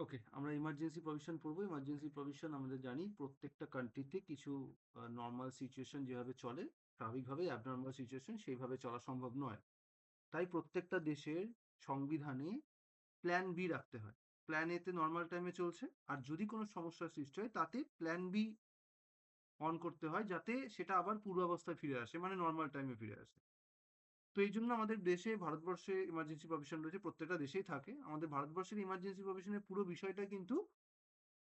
ওকে আমরা emergency provision পড়ব। Emergency provision আমাদের জানি প্রত্যেকটা কান্ট্রিতে কিছু নর্মাল সিচুয়েশন যেভাবে চলে স্বাভাবিকভাবে অ্যাবনর্মাল সিচুয়েশন সেইভাবে চলা সম্ভব নয়। তাই প্রত্যেকটা দেশের সংবিধানে প্ল্যান বি রাখতে হয়। প্ল্যান এতে নর্মাল টাইমে চলছে। আর যদি কোনো সমস্যার সৃষ্টি হয়, তাতে প্ল্যান বি অন করতে হয় যাতে সেটা আবার পূর্বাবস্থায় ফিরে আসে মানে নর্মাল টাইমে ফিরে আসে। তো এই জন্য আমাদের দেশে ভারতবর্ষে ইমার্জেন্সি প্রভিশন রয়েছে, প্রত্যেকটা দেশেই থাকে। আমাদের ভারতবর্ষের ইমার্জেন্সি প্রভিশনের পুরো বিষয়টা কিন্তু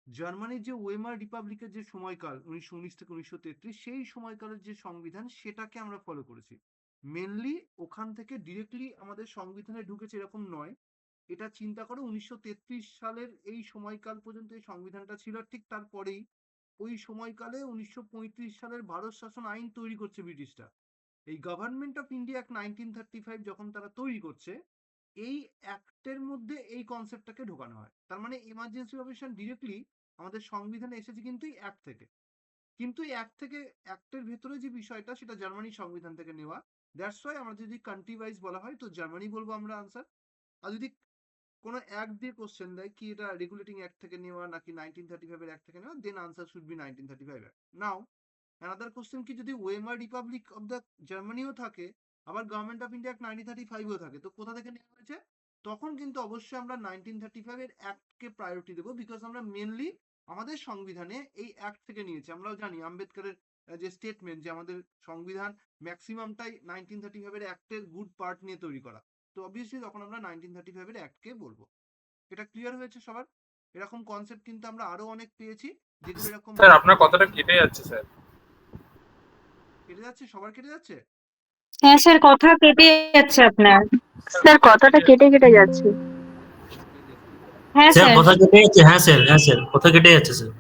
জার্মানির যে ওয়েমার রিপাবলিকের যে সময়কাল, উনিশশো উনিশ থেকে উনিশশো তেত্রিশ, সেই সময়কালের যে সংবিধান, সেটাকে আমরা ফলো করেছি। মেনলি ওখান থেকে ডিরেক্টলি আমাদের সংবিধানে ঢুকেছে এরকম নয়। এটা চিন্তা করো, উনিশশো সালের এই সময়কাল পর্যন্ত এই সংবিধানটা ছিল, ঠিক তারপরেই। ওই সময়কালে উনিশশো পঁয়ত্রিশ সালের ভারত শাসন আইন তৈরি করছে ব্রিটিশরা। এই government of India act nineteen thirty five যখন তারা তৈরি করছে, এই অ্যাক্টের মধ্যে এই কনসেপ্টটাকে ঢোকানো হয়। তার মানে ইমার্জেন্সি প্রভিশন ডিরেক্টলি আমাদের সংবিধানে এসেছে কিন্তু এই অ্যাক্ট থেকে। কিন্তু এই অ্যাক্ট থেকে অ্যাক্টের ভেতরে যে বিষয়টা, সেটা জার্মানির সংবিধান থেকে নেওয়া। দ্যাটস ওয়াই আমরা যদি কান্ট্রি ওয়াইজ বলা হয়, তো জার্মানি বলব আমরা আনসার আর যদি কোনো অ্যাক্ট দিয়ে কোশ্চেন দেয়, কি এটা রেগুলেটিং অ্যাক্ট থেকে নেওয়া নাকি নাইনটিন থার্টি ফাইভের অ্যাক্ট থেকে নেওয়া then answer should be nineteen thirty five act now another question কি, যদি ওয়েমার রিপাবলিক অফ দ্য জার্মানিও থাকে, আবার government of India nineteen thirty ফাইভও থাকে, তো কোথা থেকে নেওয়া হয়েছে? তখন কিন্তু অবশ্যই আমরা নাইনটিন থার্টি ফাইভের অ্যাক্টকে প্রায়োরিটি দেবো বিকজ আমরা মেনলি আমাদের সংবিধানে এই অ্যাক্ট থেকে নিয়েছি। আমরাও জানি আম্বেদকরের যে স্টেটমেন্ট যে আমাদের সংবিধান ম্যাক্সিমামটাই নাইনটিন থার্টি ফাইভের অ্যাক্টের গুড পার্ট নিয়ে তৈরি করা। তো অবভিয়াসলি তখন আমরা নাইনটিন থার্টি ফাইভের অ্যাক্টকে বলব। এটা ক্লিয়ার হয়েছে সবার? এরকম কনসেপ্ট কিন্তু আমরা আরও অনেক পেয়েছি। যেগুলো এরকম স্যার, আপনার কথাটা কেটে যাচ্ছে, স্যার। কেটে যাচ্ছে? সবার কেটে যাচ্ছে? হ্যাঁ স্যার কথা কেটে যাচ্ছে আপনার। স্যার কথাটা কেটে কেটে যাচ্ছে। হ্যাঁ স্যার স্যার। কথা কেটে যাচ্ছে। হ্যাঁ স্যার হ্যাঁ স্যার কথা কেটে যাচ্ছে স্যার।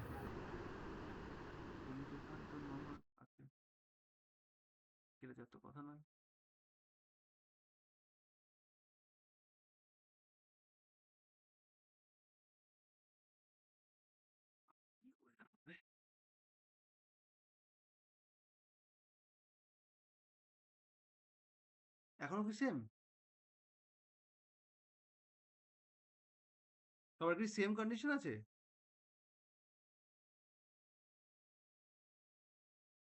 এখনও কি সেম সবার কি সেম কন্ডিশন আছে?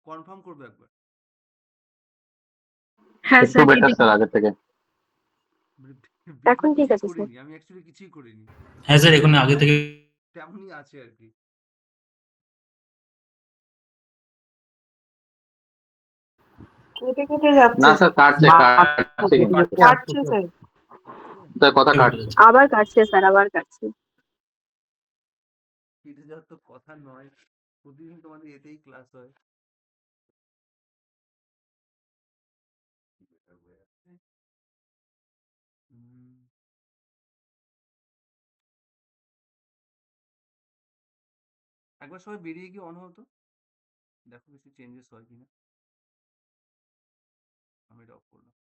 কনফার্ম করবে একবার। হ্যাঁ স্যার বেটার স্যার আগের থেকে। এখন ঠিক আছে, স্যার। আমি অ্যাকচুয়ালি কিছুই করিনি। হ্যাঁ স্যার এখন আগে থেকে তেমনই আছে আর কি। কেটে কেটে যাচ্ছে? না স্যার কাটছে কাটছে। কাটছে স্যার। স্যার কথা কাটছে। আবার কাটছে স্যার আবার কাটছে। কেটে যাওয়ার তো কথা নয়। প্রতিদিন তোমাদের এতেই ক্লাস হয়। একবার সবাই বেরিয়ে গিয়ে অন হতো? দেখো কিছু চেঞ্জেস হয় কিনা। আমি অফ করলাম।